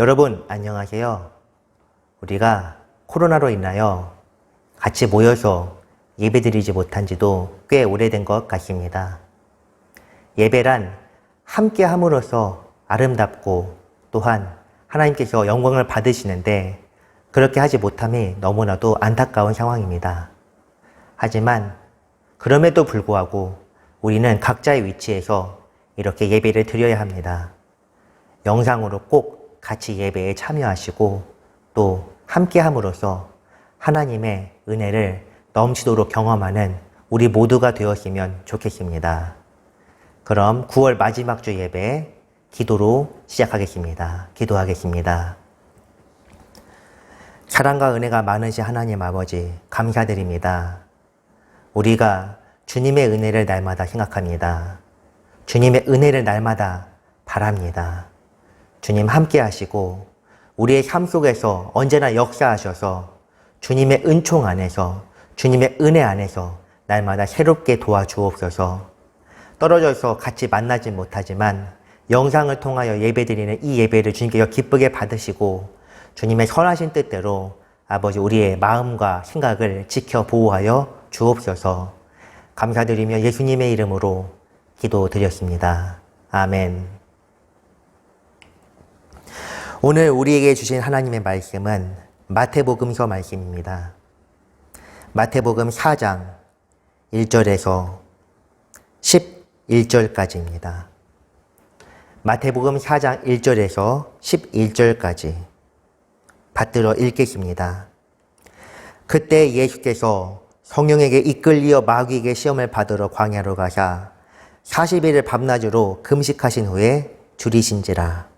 여러분, 안녕하세요. 우리가 코로나로 인하여 같이 모여서 예배 드리지 못한 지도 꽤 오래된 것 같습니다. 예배란 함께 함으로써 아름답고 또한 하나님께서 영광을 받으시는데 그렇게 하지 못함이 너무나도 안타까운 상황입니다. 하지만 그럼에도 불구하고 우리는 각자의 위치에서 이렇게 예배를 드려야 합니다. 영상으로 꼭 같이 예배에 참여하시고 또 함께 함으로써 하나님의 은혜를 넘치도록 경험하는 우리 모두가 되었으면 좋겠습니다. 그럼 9월 마지막 주 예배 기도로 시작하겠습니다. 기도하겠습니다. 사랑과 은혜가 많으신 하나님 아버지, 감사드립니다. 우리가 주님의 은혜를 날마다 생각합니다. 주님의 은혜를 날마다 바랍니다. 주님 함께 하시고 우리의 삶 속에서 언제나 역사하셔서 주님의 은총 안에서 주님의 은혜 안에서 날마다 새롭게 도와주옵소서 떨어져서 같이 만나지 못하지만 영상을 통하여 예배드리는 이 예배를 주님께서 기쁘게 받으시고 주님의 선하신 뜻대로 아버지 우리의 마음과 생각을 지켜 보호하여 주옵소서 감사드리며 예수님의 이름으로 기도드렸습니다. 아멘. 오늘 우리에게 주신 하나님의 말씀은 마태복음서 말씀입니다. 마태복음 4장 1절에서 11절까지입니다. 마태복음 4장 1절에서 11절까지 받들어 읽겠습니다. 그때 예수께서 성령에게 이끌리어 마귀에게 시험을 받으러 광야로 가사 40일을 밤낮으로 금식하신 후에 줄이신지라.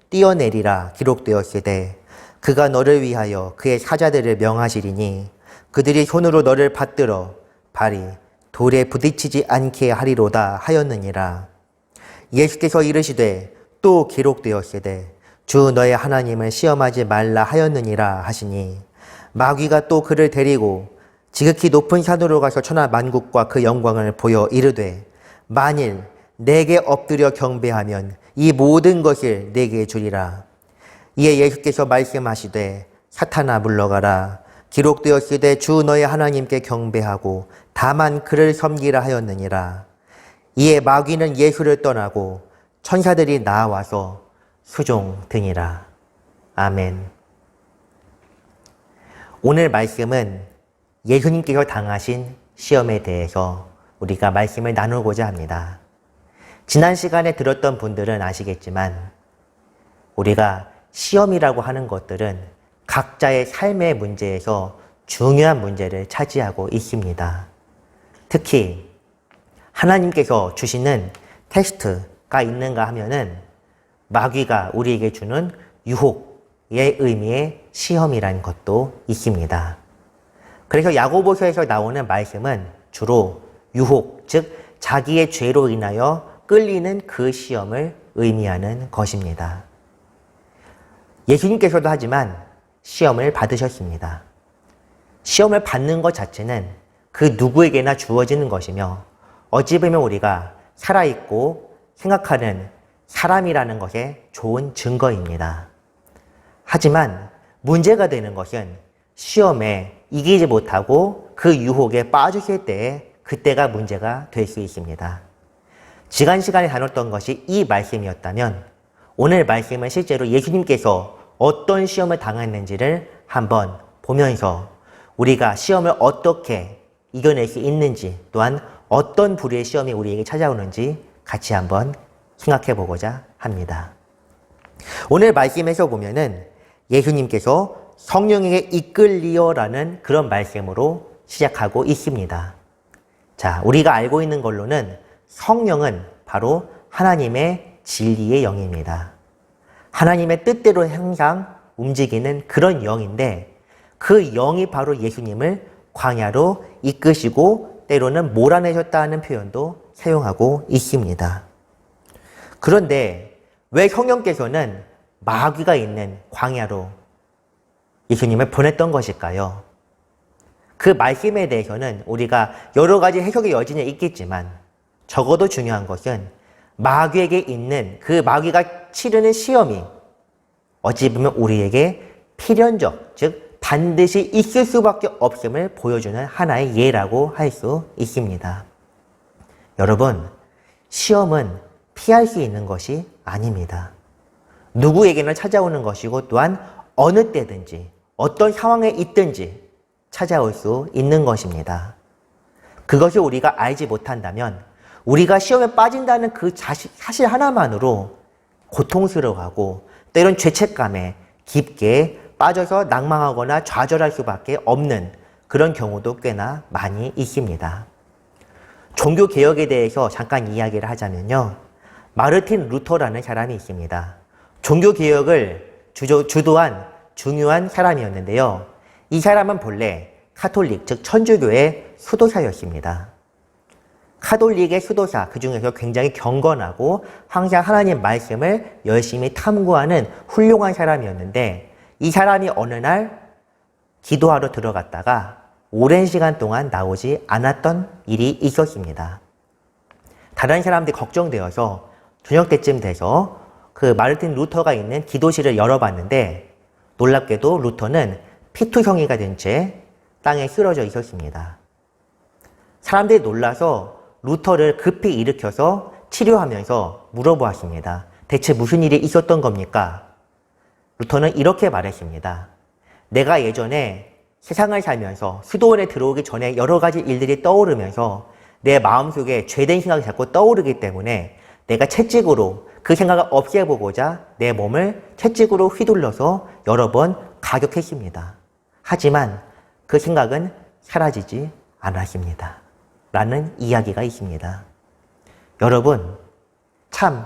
뛰어내리라 기록되었으되 그가 너를 위하여 그의 사자들을 명하시리니 그들이 손으로 너를 받들어 발이 돌에 부딪히지 않게 하리로다 하였느니라. 예수께서 이르시되 또 기록되었으되 주 너의 하나님을 시험하지 말라 하였느니라 하시니 마귀가 또 그를 데리고 지극히 높은 산으로 가서 천하 만국과 그 영광을 보여 이르되 만일 내게 엎드려 경배하면 이 모든 것을 내게 주리라. 이에 예수께서 말씀하시되 사탄아 물러가라. 기록되었으되 주 너의 하나님께 경배하고 다만 그를 섬기라 하였느니라. 이에 마귀는 예수를 떠나고 천사들이 나와서 수종드니라. 아멘. 오늘 말씀은 예수님께서 당하신 시험에 대해서 우리가 말씀을 나누고자 합니다. 지난 시간에 들었던 분들은 아시겠지만 우리가 시험이라고 하는 것들은 각자의 삶의 문제에서 중요한 문제를 차지하고 있습니다. 특히 하나님께서 주시는 테스트가 있는가 하면은 마귀가 우리에게 주는 유혹의 의미의 시험이라는 것도 있습니다. 그래서 야고보서에서 나오는 말씀은 주로 유혹, 즉 자기의 죄로 인하여 끌리는 그 시험을 의미하는 것입니다. 예수님께서도 하지만 시험을 받으셨습니다. 시험을 받는 것 자체는 그 누구에게나 주어지는 것이며 어찌 보면 우리가 살아있고 생각하는 사람이라는 것의 좋은 증거입니다. 하지만 문제가 되는 것은 시험에 이기지 못하고 그 유혹에 빠지실 때에 그때가 문제가 될 수 있습니다. 지난 시간에 다뤘던 것이 이 말씀이었다면 오늘 말씀은 실제로 예수님께서 어떤 시험을 당했는지를 한번 보면서 우리가 시험을 어떻게 이겨낼 수 있는지 또한 어떤 불의의 시험이 우리에게 찾아오는지 같이 한번 생각해 보고자 합니다. 오늘 말씀에서 보면은 예수님께서 성령에게 이끌리어라는 그런 말씀으로 시작하고 있습니다. 자, 우리가 알고 있는 걸로는 성령은 바로 하나님의 진리의 영입니다. 하나님의 뜻대로 항상 움직이는 그런 영인데 그 영이 바로 예수님을 광야로 이끄시고 때로는 몰아내셨다는 표현도 사용하고 있습니다. 그런데 왜 성령께서는 마귀가 있는 광야로 예수님을 보냈던 것일까요? 그 말씀에 대해서는 우리가 여러 가지 해석의 여지는 있겠지만 적어도 중요한 것은 마귀에게 있는 그 마귀가 치르는 시험이 어찌 보면 우리에게 필연적, 즉 반드시 있을 수밖에 없음을 보여주는 하나의 예라고 할 수 있습니다. 여러분, 시험은 피할 수 있는 것이 아닙니다. 누구에게나 찾아오는 것이고 또한 어느 때든지 어떤 상황에 있든지 찾아올 수 있는 것입니다. 그것을 우리가 알지 못한다면 우리가 시험에 빠진다는 그 사실 하나만으로 고통스러워하고 때론 죄책감에 깊게 빠져서 낭망하거나 좌절할 수밖에 없는 그런 경우도 꽤나 많이 있습니다. 종교 개혁에 대해서 잠깐 이야기를 하자면요. 마르틴 루터라는 사람이 있습니다. 종교 개혁을 주도한 중요한 사람이었는데요. 이 사람은 본래 카톨릭, 즉 천주교의 수도사였습니다. 카톨릭의 수도사, 그 중에서 굉장히 경건하고 항상 하나님 말씀을 열심히 탐구하는 훌륭한 사람이었는데 이 사람이 어느 날 기도하러 들어갔다가 오랜 시간 동안 나오지 않았던 일이 있었습니다. 다른 사람들이 걱정되어서 저녁 때쯤 돼서 그 마르틴 루터가 있는 기도실을 열어봤는데 놀랍게도 루터는 피투성이가 된 채 땅에 쓰러져 있었습니다. 사람들이 놀라서 루터를 급히 일으켜서 치료하면서 물어보았습니다. 대체 무슨 일이 있었던 겁니까? 루터는 이렇게 말했습니다. 내가 예전에 세상을 살면서 수도원에 들어오기 전에 여러 가지 일들이 떠오르면서 내 마음속에 죄된 생각이 자꾸 떠오르기 때문에 내가 채찍으로 그 생각을 없애보고자 내 몸을 채찍으로 휘둘러서 여러 번 가격했습니다. 하지만 그 생각은 사라지지 않았습니다. 라는 이야기가 있습니다. 여러분, 참,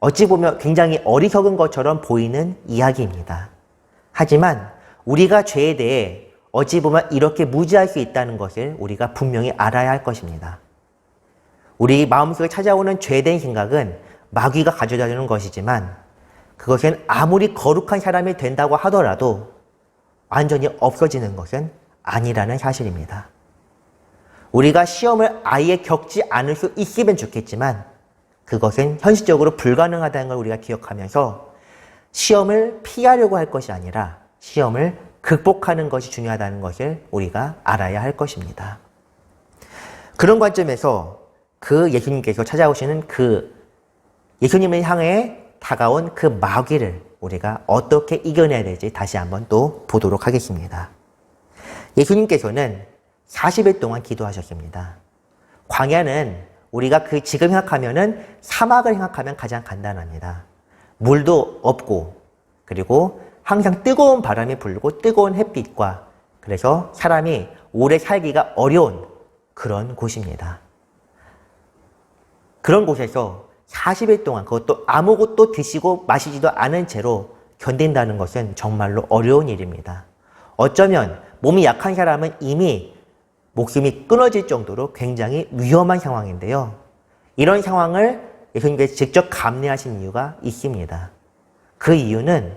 어찌 보면 굉장히 어리석은 것처럼 보이는 이야기입니다. 하지만 우리가 죄에 대해 어찌 보면 이렇게 무지할 수 있다는 것을 우리가 분명히 알아야 할 것입니다. 우리 마음속에 찾아오는 죄된 생각은 마귀가 가져다 주는 것이지만 그것은 아무리 거룩한 사람이 된다고 하더라도 완전히 없어지는 것은 아니라는 사실입니다. 우리가 시험을 아예 겪지 않을 수 있으면 좋겠지만 그것은 현실적으로 불가능하다는 걸 우리가 기억하면서 시험을 피하려고 할 것이 아니라 시험을 극복하는 것이 중요하다는 것을 우리가 알아야 할 것입니다. 그런 관점에서 그 예수님께서 찾아오시는 그 예수님을 향해 다가온 그 마귀를 우리가 어떻게 이겨내야 될지 다시 한번 또 보도록 하겠습니다. 예수님께서는 40일 동안 기도하셨습니다. 광야는 우리가 그 지금 생각하면은 사막을 생각하면 가장 간단합니다. 물도 없고 그리고 항상 뜨거운 바람이 불고 뜨거운 햇빛과 그래서 사람이 오래 살기가 어려운 그런 곳입니다. 그런 곳에서 40일 동안 그것도 아무것도 드시고 마시지도 않은 채로 견딘다는 것은 정말로 어려운 일입니다. 어쩌면 몸이 약한 사람은 이미 목숨이 끊어질 정도로 굉장히 위험한 상황인데요. 이런 상황을 예수님께서 직접 감내하신 이유가 있습니다. 그 이유는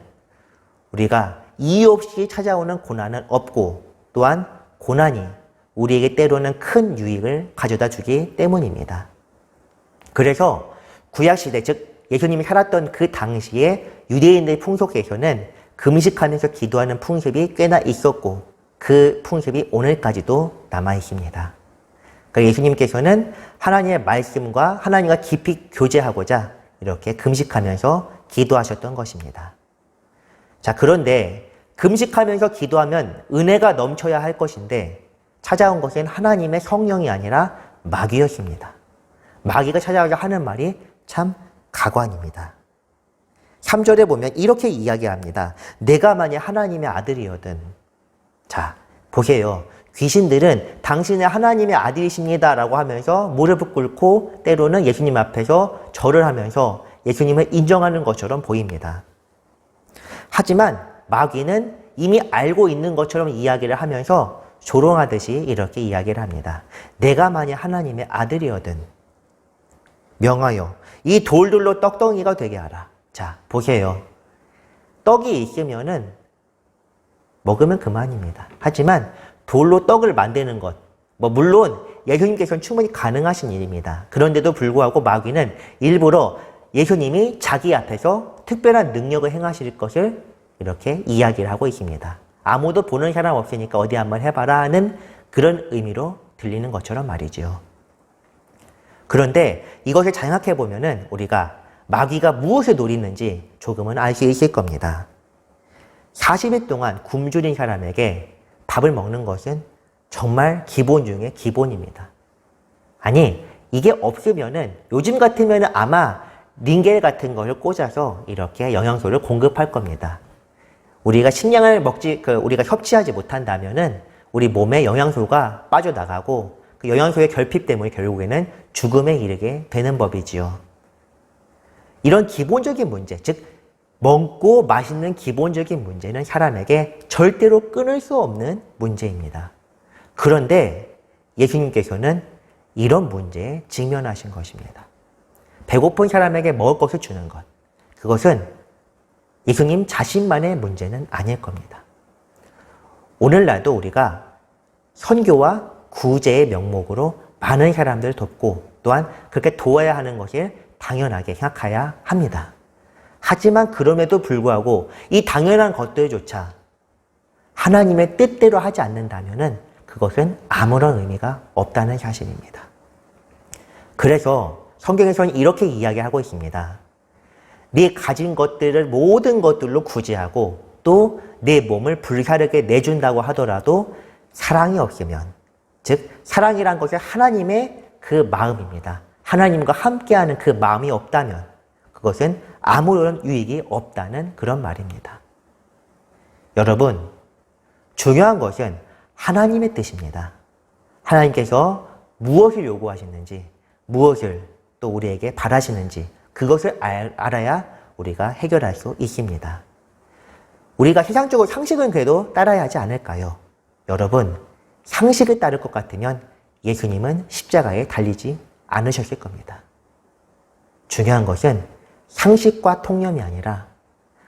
우리가 이유 없이 찾아오는 고난은 없고 또한 고난이 우리에게 때로는 큰 유익을 가져다 주기 때문입니다. 그래서 구약시대, 즉 예수님이 살았던 그 당시에 유대인의 풍속에서는 금식하면서 기도하는 풍습이 꽤나 있었고 그 풍습이 오늘까지도 남아 있습니다. 그 예수님께서는 하나님의 말씀과 하나님과 깊이 교제하고자 이렇게 금식하면서 기도하셨던 것입니다. 자, 그런데 금식하면서 기도하면 은혜가 넘쳐야 할 것인데 찾아온 것은 하나님의 성령이 아니라 마귀였습니다. 마귀가 찾아와서 하는 말이 참 가관입니다. 3절에 보면 이렇게 이야기합니다. 내가 만약 하나님의 아들이거든. 자, 보세요. 귀신들은 당신의 하나님의 아들이십니다라고 하면서 무릎을 꿇고 때로는 예수님 앞에서 절을 하면서 예수님을 인정하는 것처럼 보입니다. 하지만 마귀는 이미 알고 있는 것처럼 이야기를 하면서 조롱하듯이 이렇게 이야기를 합니다. 내가 만약 하나님의 아들이거든 명하여 이 돌들로 떡덩이가 되게 하라. 자, 보세요. 떡이 있으면은 먹으면 그만입니다. 하지만 돌로 떡을 만드는 것, 뭐 물론 예수님께서는 충분히 가능하신 일입니다. 그런데도 불구하고 마귀는 일부러 예수님이 자기 앞에서 특별한 능력을 행하실 것을 이렇게 이야기를 하고 있습니다. 아무도 보는 사람 없으니까 어디 한번 해봐라 하는 그런 의미로 들리는 것처럼 말이죠. 그런데 이것을 생각해 보면은 우리가 마귀가 무엇을 노리는지 조금은 알 수 있을 겁니다. 40일 동안 굶주린 사람에게 밥을 먹는 것은 정말 기본 중에 기본입니다. 아니, 이게 없으면은 요즘 같으면은 아마 링겔 같은 걸 꽂아서 이렇게 영양소를 공급할 겁니다. 우리가 식량을 먹지, 그 우리가 섭취하지 못한다면은 우리 몸에 영양소가 빠져나가고 그 영양소의 결핍 때문에 결국에는 죽음에 이르게 되는 법이지요. 이런 기본적인 문제, 즉 먹고 맛있는 기본적인 문제는 사람에게 절대로 끊을 수 없는 문제입니다. 그런데 예수님께서는 이런 문제에 직면하신 것입니다. 배고픈 사람에게 먹을 것을 주는 것. 그것은 예수님 자신만의 문제는 아닐 겁니다. 오늘날도 우리가 선교와 구제의 명목으로 많은 사람들을 돕고 또한 그렇게 도와야 하는 것을 당연하게 생각해야 합니다. 하지만 그럼에도 불구하고 이 당연한 것들조차 하나님의 뜻대로 하지 않는다면 그것은 아무런 의미가 없다는 사실입니다. 그래서 성경에서는 이렇게 이야기하고 있습니다. 네 가진 것들을 모든 것들로 구제하고 또 내 몸을 불사르게 내준다고 하더라도 사랑이 없으면 즉 사랑이란 것은 하나님의 그 마음입니다. 하나님과 함께하는 그 마음이 없다면 그것은 아무런 유익이 없다는 그런 말입니다. 여러분 중요한 것은 하나님의 뜻입니다. 하나님께서 무엇을 요구하시는지 무엇을 또 우리에게 바라시는지 그것을 알, 알아야 우리가 해결할 수 있습니다. 우리가 세상적으로 상식은 그래도 따라야 하지 않을까요? 여러분, 상식을 따를 것 같으면 예수님은 십자가에 달리지 않으셨을 겁니다. 중요한 것은 상식과 통념이 아니라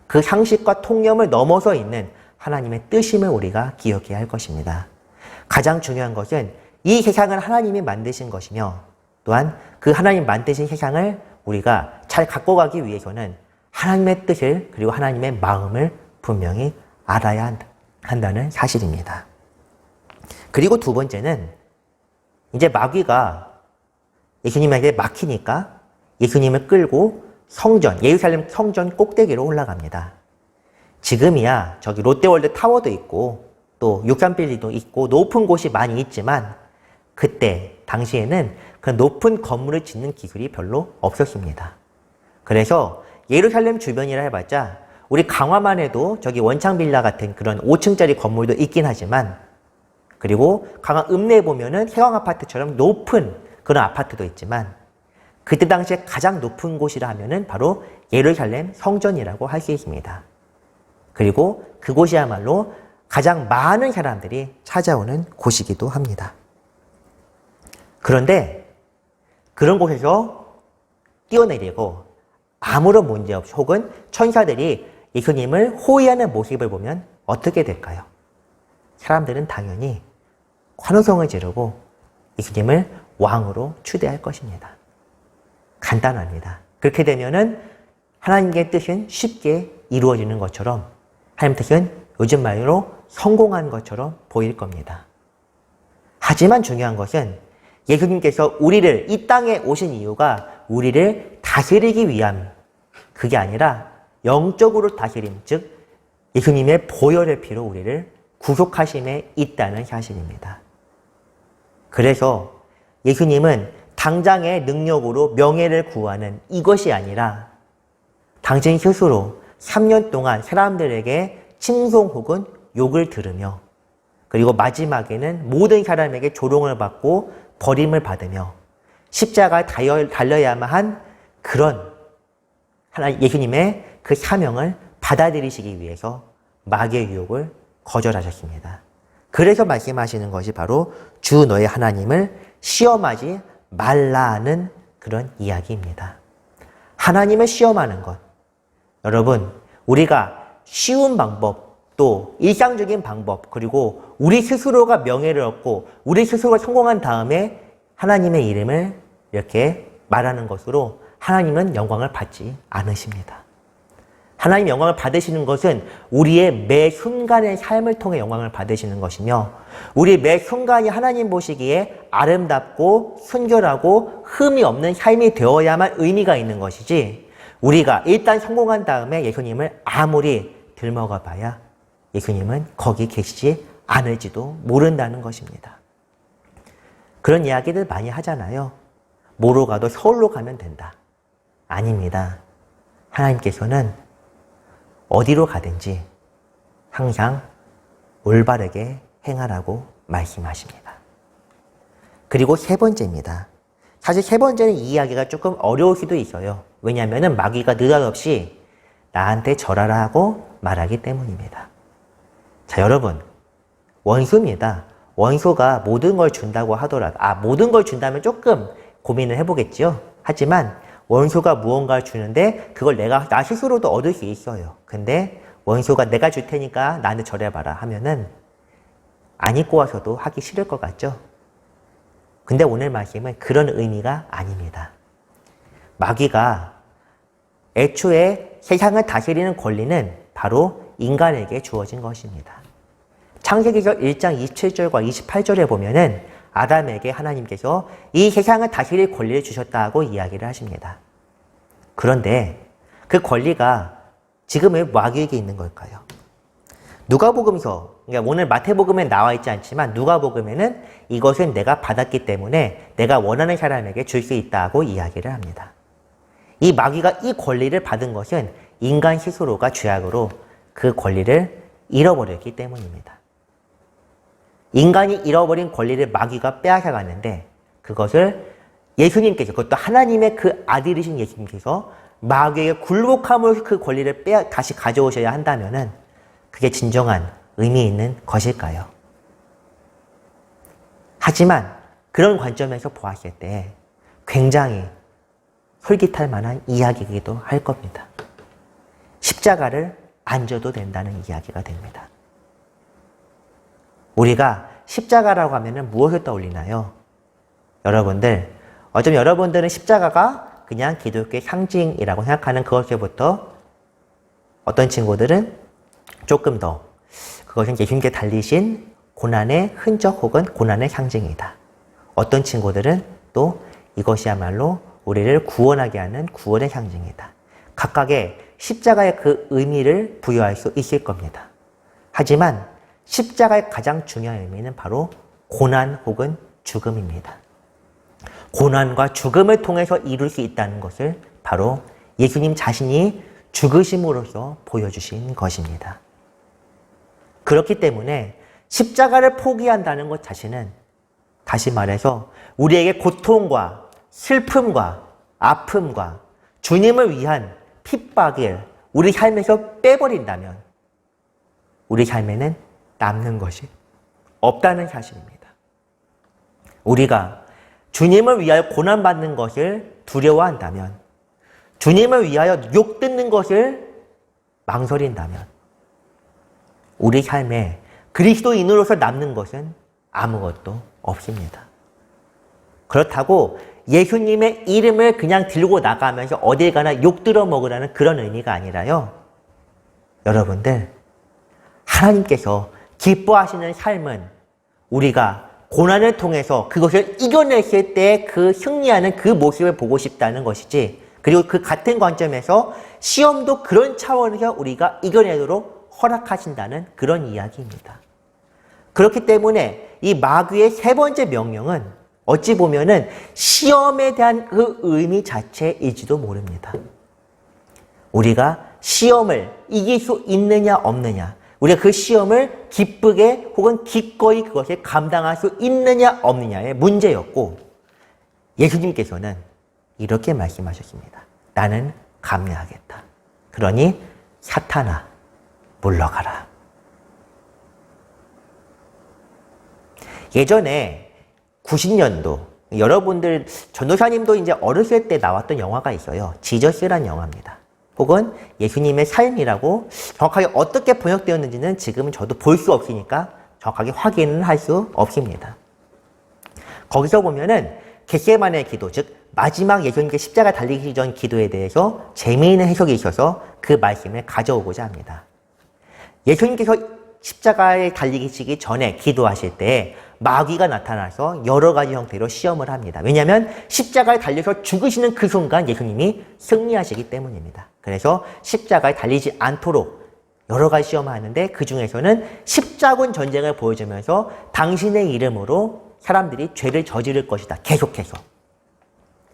그 상식과 통념을 넘어서 있는 하나님의 뜻임을 우리가 기억해야 할 것입니다. 가장 중요한 것은 이 세상을 하나님이 만드신 것이며 또한 그 하나님 만드신 세상을 우리가 잘 갖고 가기 위해서는 하나님의 뜻을 그리고 하나님의 마음을 분명히 알아야 한다는 사실입니다. 그리고 두 번째는 이제 마귀가 예수님에게 막히니까 예수님을 끌고 성전, 예루살렘 성전 꼭대기로 올라갑니다. 지금이야 저기 롯데월드 타워도 있고 또 육삼빌리도 있고 높은 곳이 많이 있지만 그때 당시에는 그 높은 건물을 짓는 기술이 별로 없었습니다. 그래서 예루살렘 주변이라 해봤자 우리 강화만 해도 저기 원창 빌라 같은 그런 5층짜리 건물도 있긴 하지만 그리고 강화 읍내에 보면은 해왕 아파트처럼 높은 그런 아파트도 있지만 그때 당시에 가장 높은 곳이라 하면은 바로 예루살렘 성전이라고 할 수 있습니다. 그리고 그곳이야말로 가장 많은 사람들이 찾아오는 곳이기도 합니다. 그런데 그런 곳에서 뛰어내리고 아무런 문제 없이 혹은 천사들이 예수님을 호위하는 모습을 보면 어떻게 될까요? 사람들은 당연히 환호성을 지르고 예수님을 왕으로 추대할 것입니다. 간단합니다. 그렇게 되면은 하나님의 뜻은 쉽게 이루어지는 것처럼 하나님 뜻은 요즘 말로 성공한 것처럼 보일 겁니다. 하지만 중요한 것은 예수님께서 우리를 이 땅에 오신 이유가 우리를 다스리기 위함 그게 아니라 영적으로 다스림 즉 예수님의 보혈의 피로 우리를 구속하심에 있다는 사실입니다. 그래서 예수님은 당장의 능력으로 명예를 구하는 이것이 아니라 당신 스스로 3년 동안 사람들에게 칭송 혹은 욕을 들으며 그리고 마지막에는 모든 사람에게 조롱을 받고 버림을 받으며 십자가에 달려야만 한 그런 하나 예수님의 그 사명을 받아들이시기 위해서 마귀의 유혹을 거절하셨습니다. 그래서 말씀하시는 것이 바로 주 너의 하나님을 시험하지 말라는 그런 이야기입니다. 하나님을 시험하는 것. 여러분, 우리가 쉬운 방법, 또 일상적인 방법, 그리고 우리 스스로가 명예를 얻고 우리 스스로가 성공한 다음에 하나님의 이름을 이렇게 말하는 것으로 하나님은 영광을 받지 않으십니다. 하나님 영광을 받으시는 것은 우리의 매 순간의 삶을 통해 영광을 받으시는 것이며 우리 매 순간이 하나님 보시기에 아름답고 순결하고 흠이 없는 삶이 되어야만 의미가 있는 것이지 우리가 일단 성공한 다음에 예수님을 아무리 들먹어 봐야 예수님은 거기 계시지 않을지도 모른다는 것입니다. 그런 이야기들 많이 하잖아요. 뭐로 가도 서울로 가면 된다. 아닙니다. 하나님께서는 어디로 가든지 항상 올바르게 행하라고 말씀하십니다. 그리고 세 번째입니다. 사실 세 번째는 이 이야기가 조금 어려울 수도 있어요. 왜냐하면 마귀가 느닷없이 나한테 절하라 하고 말하기 때문입니다. 자, 여러분. 원수입니다. 원수가 모든 걸 준다고 하더라도, 아, 모든 걸 준다면 조금 고민을 해보겠지요. 하지만 원수가 무언가를 주는데 그걸 내가 나 스스로도 얻을 수 있어요. 근데 원수가 내가 줄 테니까 나한테 절해봐라 하면은 안 입고 와서도 하기 싫을 것 같죠? 근데 오늘 말씀은 그런 의미가 아닙니다. 마귀가 애초에 세상을 다스리는 권리는 바로 인간에게 주어진 것입니다. 창세기서 1장 27절과 28절에 보면은 아담에게 하나님께서 이 세상을 다스릴 권리를 주셨다고 이야기를 하십니다. 그런데 그 권리가 지금 왜 마귀에게 있는 걸까요? 누가복음서, 그러니까 오늘 마태복음에 나와 있지 않지만 누가복음에는 이것은 내가 받았기 때문에 내가 원하는 사람에게 줄 수 있다고 이야기를 합니다. 이 마귀가 이 권리를 받은 것은 인간 스스로가 죄악으로 그 권리를 잃어버렸기 때문입니다. 인간이 잃어버린 권리를 마귀가 빼앗아 가는데 그것을 예수님께서 그것도 하나님의 그 아들이신 예수님께서 마귀에게 굴복함으로 그 권리를 빼 다시 가져오셔야 한다면은 그게 진정한 의미 있는 것일까요? 하지만 그런 관점에서 보았을 때 굉장히 솔깃할 만한 이야기이기도 할 겁니다. 십자가를 안 져도 된다는 이야기가 됩니다. 우리가 십자가라고 하면 무엇을 떠올리나요? 여러분들, 어쩌면 여러분들은 십자가가 그냥 기독교의 상징이라고 생각하는 그것에부터 어떤 친구들은 조금 더 그것은 예수님께 달리신 고난의 흔적 혹은 고난의 상징이다. 어떤 친구들은 또 이것이야말로 우리를 구원하게 하는 구원의 상징이다. 각각의 십자가의 그 의미를 부여할 수 있을 겁니다. 하지만 십자가의 가장 중요한 의미는 바로 고난 혹은 죽음입니다. 고난과 죽음을 통해서 이룰 수 있다는 것을 바로 예수님 자신이 죽으심으로써 보여주신 것입니다. 그렇기 때문에 십자가를 포기한다는 것 자신은 다시 말해서 우리에게 고통과 슬픔과 아픔과 주님을 위한 핍박을 우리 삶에서 빼버린다면 우리 삶에는 남는 것이 없다는 사실입니다. 우리가 주님을 위하여 고난받는 것을 두려워한다면, 주님을 위하여 욕 듣는 것을 망설인다면, 우리 삶에 그리스도인으로서 남는 것은 아무것도 없습니다. 그렇다고 예수님의 이름을 그냥 들고 나가면서 어딜 가나 욕 들어 먹으라는 그런 의미가 아니라요. 여러분들, 하나님께서 기뻐하시는 삶은 우리가 고난을 통해서 그것을 이겨냈을 때 그 승리하는 그 모습을 보고 싶다는 것이지. 그리고 그 같은 관점에서 시험도 그런 차원에서 우리가 이겨내도록 허락하신다는 그런 이야기입니다. 그렇기 때문에 이 마귀의 세 번째 명령은 어찌 보면은 시험에 대한 그 의미 자체일지도 모릅니다. 우리가 시험을 이길 수 있느냐 없느냐, 우리가 그 시험을 기쁘게 혹은 기꺼이 그것에 감당할 수 있느냐 없느냐의 문제였고 예수님께서는 이렇게 말씀하셨습니다. 나는 감내하겠다. 그러니 사탄아 물러가라. 예전에 90년도 여러분들 전도사님도 이제 어렸을 때 나왔던 영화가 있어요. 지저스란 영화입니다. 혹은 예수님의 삶이라고 정확하게 어떻게 번역되었는지는 지금은 저도 볼 수 없으니까 정확하게 확인을 할 수 없습니다. 거기서 보면은 겟세만의 기도, 즉 마지막 예수님께 십자가 달리기 전 기도에 대해서 재미있는 해석이 있어서 그 말씀을 가져오고자 합니다. 예수님께서 십자가에 달리기 전에 기도하실 때 마귀가 나타나서 여러 가지 형태로 시험을 합니다. 왜냐하면 십자가에 달려서 죽으시는 그 순간 예수님이 승리하시기 때문입니다. 그래서 십자가에 달리지 않도록 여러 가지 시험을 하는데 그 중에서는 십자군 전쟁을 보여주면서 당신의 이름으로 사람들이 죄를 저지를 것이다. 계속해서.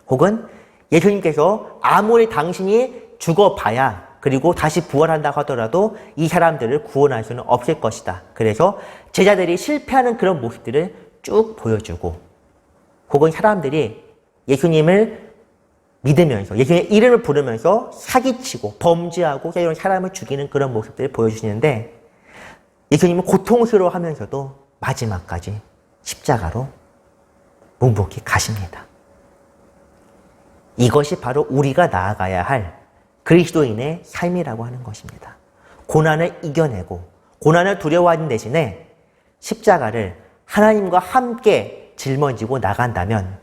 혹은 예수님께서 아무리 당신이 죽어봐야 그리고 다시 부활한다고 하더라도 이 사람들을 구원할 수는 없을 것이다. 그래서 제자들이 실패하는 그런 모습들을 쭉 보여주고 혹은 사람들이 예수님을 믿으면서 예수님의 이름을 부르면서 사기치고 범죄하고 이런 사람을 죽이는 그런 모습들을 보여주시는데 예수님은 고통스러워하면서도 마지막까지 십자가로 묵묵히 가십니다. 이것이 바로 우리가 나아가야 할 그리스도인의 삶이라고 하는 것입니다. 고난을 이겨내고 고난을 두려워하는 대신에 십자가를 하나님과 함께 짊어지고 나간다면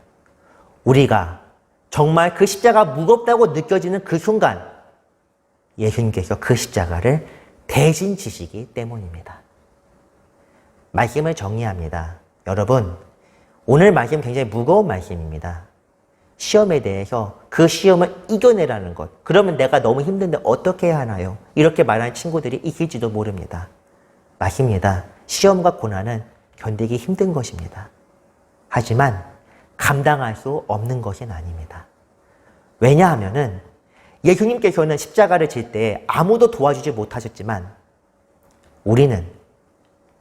우리가 정말 그 십자가 무겁다고 느껴지는 그 순간 예수님께서 그 십자가를 대신 지시기 때문입니다. 말씀을 정리합니다. 여러분, 오늘 말씀 굉장히 무거운 말씀입니다. 시험에 대해서 그 시험을 이겨내라는 것. 그러면 내가 너무 힘든데 어떻게 해야 하나요? 이렇게 말하는 친구들이 있을지도 모릅니다. 맞습니다. 시험과 고난은 견디기 힘든 것입니다. 하지만 감당할 수 없는 것은 아닙니다. 왜냐하면은 예수님께서는 십자가를 질 때 아무도 도와주지 못하셨지만 우리는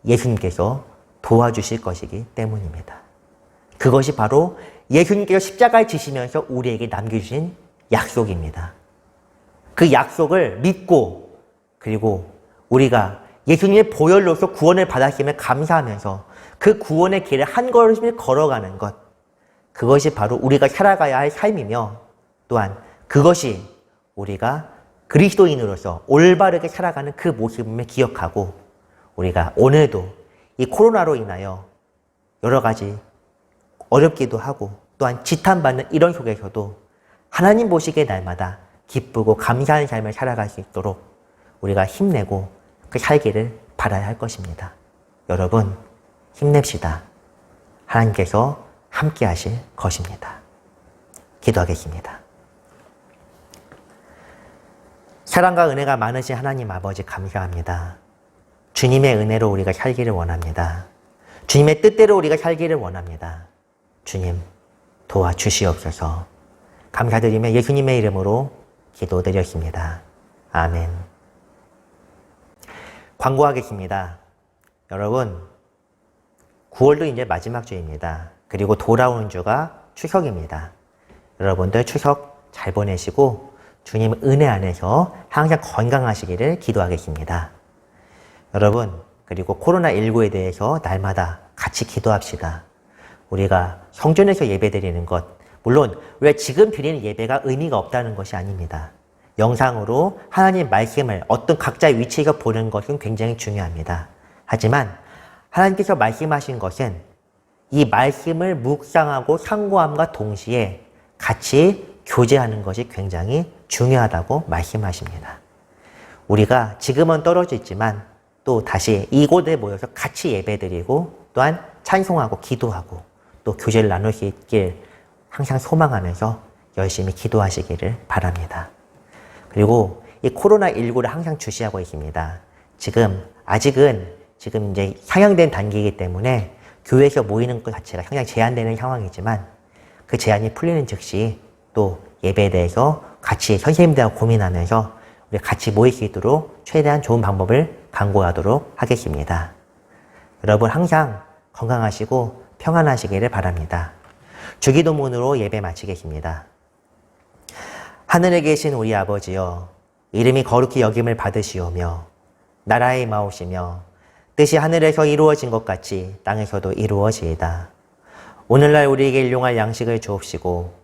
예수님께서 도와주실 것이기 때문입니다. 그것이 바로 예수님께서 십자가에 지시면서 우리에게 남겨주신 약속입니다. 그 약속을 믿고 그리고 우리가 예수님의 보혈로서 구원을 받았음에 감사하면서 그 구원의 길을 한 걸음씩 걸어가는 것 그것이 바로 우리가 살아가야 할 삶이며 또한 그것이 우리가 그리스도인으로서 올바르게 살아가는 그 모습을 기억하고 우리가 오늘도 이 코로나로 인하여 여러 가지 어렵기도 하고 또한 지탄받는 이런 속에서도 하나님 보시기에 날마다 기쁘고 감사하는 삶을 살아갈 수 있도록 우리가 힘내고 그 살기를 바라야 할 것입니다. 여러분, 힘냅시다. 하나님께서 함께 하실 것입니다. 기도하겠습니다. 사랑과 은혜가 많으신 하나님 아버지 감사합니다. 주님의 은혜로 우리가 살기를 원합니다. 주님의 뜻대로 우리가 살기를 원합니다. 주님, 도와주시옵소서. 감사드리며 예수님의 이름으로 기도드렸습니다. 아멘. 광고하겠습니다. 여러분, 9월도 이제 마지막 주입니다. 그리고 돌아오는 주가 추석입니다. 여러분들 추석 잘 보내시고 주님 은혜 안에서 항상 건강하시기를 기도하겠습니다. 여러분, 그리고 코로나19에 대해서 날마다 같이 기도합시다. 우리가 성전에서 예배 드리는 것, 물론 우리가 지금 드리는 예배가 의미가 없다는 것이 아닙니다. 영상으로 하나님 말씀을 어떤 각자의 위치에서 보는 것은 굉장히 중요합니다. 하지만 하나님께서 말씀하신 것은 이 말씀을 묵상하고 상고함과 동시에 같이 교제하는 것이 굉장히 중요하다고 말씀하십니다. 우리가 지금은 떨어져 있지만 또 다시 이곳에 모여서 같이 예배드리고 또한 찬송하고 기도하고 또 교제를 나눌 수 있길 항상 소망하면서 열심히 기도하시기를 바랍니다. 그리고 이 코로나19를 항상 주시하고 있습니다. 지금, 아직은 지금 이제 상향된 단계이기 때문에 교회에서 모이는 것 자체가 상당히 제한되는 상황이지만 그 제한이 풀리는 즉시 또 예배에 대해서 같이 선생님들하고 고민하면서 우리 같이 모일 수 있도록 최대한 좋은 방법을 강구하도록 하겠습니다. 여러분 항상 건강하시고 평안하시기를 바랍니다. 주기도문으로 예배 마치겠습니다. 하늘에 계신 우리 아버지여, 이름이 거룩히 여김을 받으시오며, 나라의 마오시며, 뜻이 하늘에서 이루어진 것 같이 땅에서도 이루어지이다. 오늘날 우리에게 일용할 양식을 주옵시고